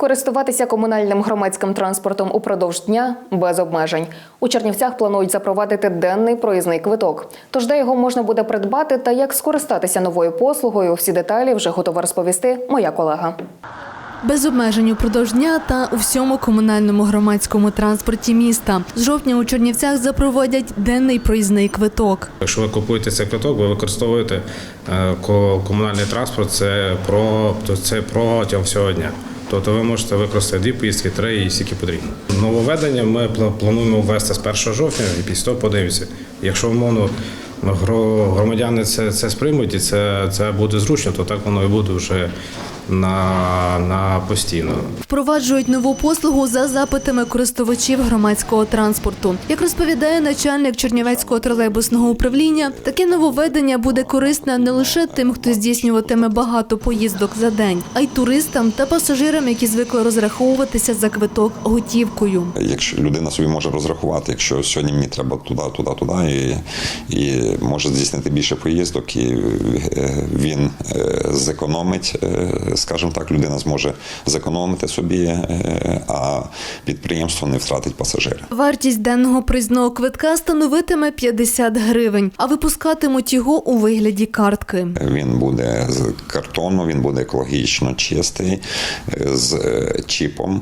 Користуватися комунальним громадським транспортом упродовж дня без обмежень. У Чернівцях планують запровадити денний проїзний квиток. Тож де його можна буде придбати та як скористатися новою послугою, всі деталі вже готова розповісти моя колега. Без обмежень упродовж дня та у всьому комунальному громадському транспорті міста. З жовтня у Чернівцях запровадять денний проїзний квиток. Якщо ви купуєте цей квиток, ви використовуєте е, ко- комунальний транспорт. Це про це протягом всього дня. Тобто ви можете використати дві поїздки, три і скільки потрібно. Нововведення ми плануємо ввести з 1 жовтня і після того подивимося. Якщо умовно громадяни це, це сприймуть і це, це буде зручно, то так воно і буде вже на, на постійно. Впроваджують нову послугу за запитами користувачів громадського транспорту. Як розповідає начальник Чернівецького тролейбусного управління, таке нововведення буде корисне не лише тим, хто здійснюватиме багато поїздок за день, а й туристам та пасажирам, які звикли розраховуватися за квиток готівкою. Якщо людина собі може розрахувати, якщо сьогодні мені треба туди, туди, туди, і, і може здійснити більше поїздок, і е, він е, зекономить, е, скажімо так, людина зможе зекономити собі, а підприємство не втратить пасажира. Вартість денного проїзного квитка становитиме 50 гривень, а випускатимуть його у вигляді картки. Він буде з картону, він буде екологічно чистий, з чіпом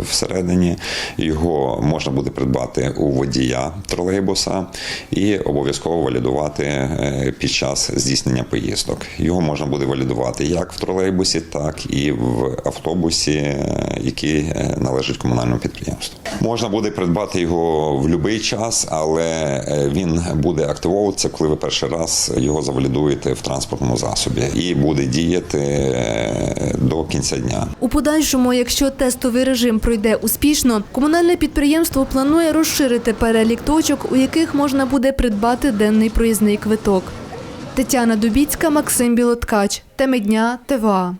всередині. Його можна буде придбати у водія тролейбуса і обов'язково валідувати е, під час здійснення поїздок. Його можна буде валідувати як в тролейбусі, так і в автобусі, е, який е, належить комунальному підприємству. Можна буде придбати його в будь-який час, але е, він буде активовуватися, коли ви перший раз його завалідуєте в транспортному засобі, і буде діяти е, до кінця дня. У подальшому, якщо тестовий режим пройде успішно, комунальне підприємство планує розширити перелік точок, у яких можна буде придбати денний проїзний квиток. Тетяна Дубіцька, Максим Білоткач. Теми дня ТВА.